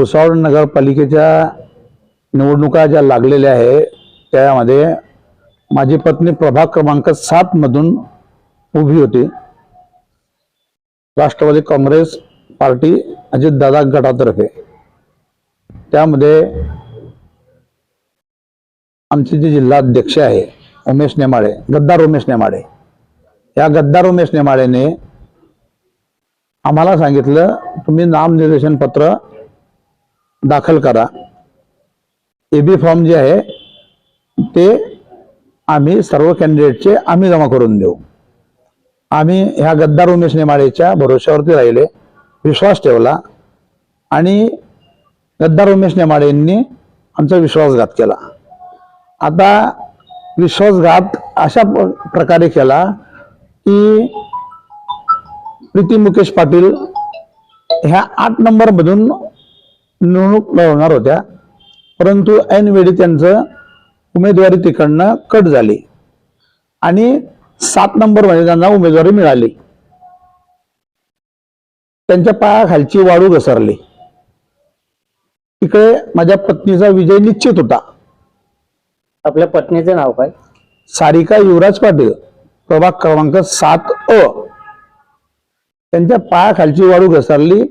भुसावळ नगरपालिकेच्या निवडणुका ज्या लागलेल्या आहे त्यामध्ये माझी पत्नी प्रभाग क्रमांक सात मधून उभी होती. राष्ट्रवादी काँग्रेस पार्टी अजितदादा गटातर्फे. त्यामध्ये आमचे जे जिल्हाध्यक्ष आहे उमेश नेमाडे गद्दार उमेश नेमाडे. या गद्दार उमेश नेमाडेने आम्हाला सांगितलं तुम्ही नामनिर्देशन पत्र दाखल करा. एबी फॉर्म जे आहे ते आम्ही सर्व कॅन्डिडेटचे आम्ही जमा करून देऊ. आम्ही ह्या गद्दार उमेश नेमाडेच्या भरोश्यावरती राहिले विश्वास ठेवला आणि गद्दार उमेश नेमाडेंनी आमचा विश्वासघात केला. आता विश्वासघात अशा प्रकारे केला की प्रीती मुकेश पाटील ह्या आठ नंबरमधून निवडणूक लढवणार होत्या. परंतु ऐनवेळी त्यांचं उमेदवारी तिकडनं कट झाली. आणि सात नंबरमध्ये त्यांना उमेदवारी मिळाली. त्यांच्या पायाखालची वाळू घसरली. इकडे माझ्या पत्नीचा विजय निश्चित होता. आपल्या पत्नीचे नाव काय? सारिका युवराज पाटील प्रभाग क्रमांक सात अ. त्यांच्या पायाखालची वाळू घसरली.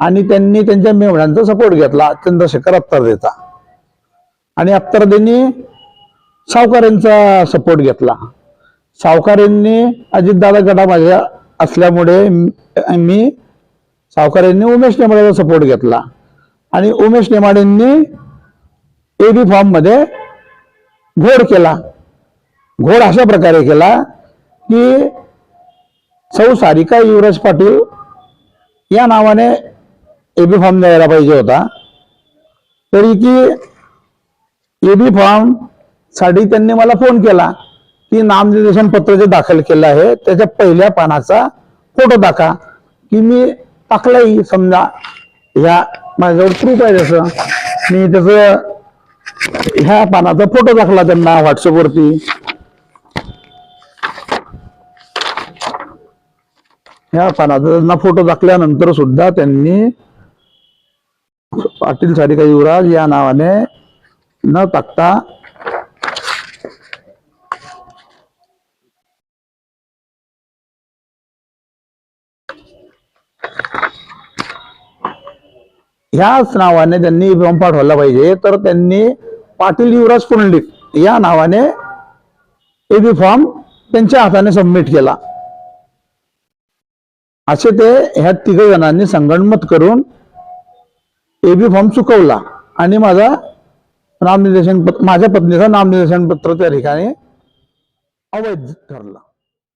आणि त्यांनी त्यांच्या मेवण्यांचा सपोर्ट घेतला. चंद्रशेखर अत्तर देता. आणि अत्तरदेनी सावकारांचा सपोर्ट घेतला. सावकारांनी अजितदादा गटा माझ्या असल्यामुळे मी सावकारांनी उमेश नेमाडेचा सपोर्ट घेतला. आणि उमेश नेमाडेंनी ए बी फॉर्ममध्ये घोड केला. घोड अशा प्रकारे केला की सौ सारिका युवराज पाटील या नावाने एबी फॉर्म द्यायला पाहिजे होता. तरी की एबी फॉर्मसाठी त्यांनी मला फोन केला की नामनिर्देशन पत्र जे दाखल केलं आहे त्याच्या पहिल्या पानाचा फोटो दाखा. की मी टाकलाही समजा ह्या माझ्याजवळ प्रूफ आहे त्याचं मी त्याचं ह्या पानाचा फोटो टाकला त्यांना व्हॉट्सअपवरती ह्या पानाचा त्यांना फोटो टाकल्यानंतर सुद्धा त्यांनी पाटील सारिका युवराज या नावाने न टाकता ह्याच नावाने त्यांनी फॉर्म व्हायला पाहिजे. तर त्यांनी पाटील युवराज पुंडलिक या नावाने एबी फॉर्म त्यांच्या हाताने सबमिट केला. असे ते ह्या तिघ जणांनी संगणमत करून एबी फॉर्म चुकवला आणि माझा नामनिर्देशन पत्र माझ्या पत्नीचा नामनिर्देशन पत्र त्या ठिकाणी अवैध ठरला.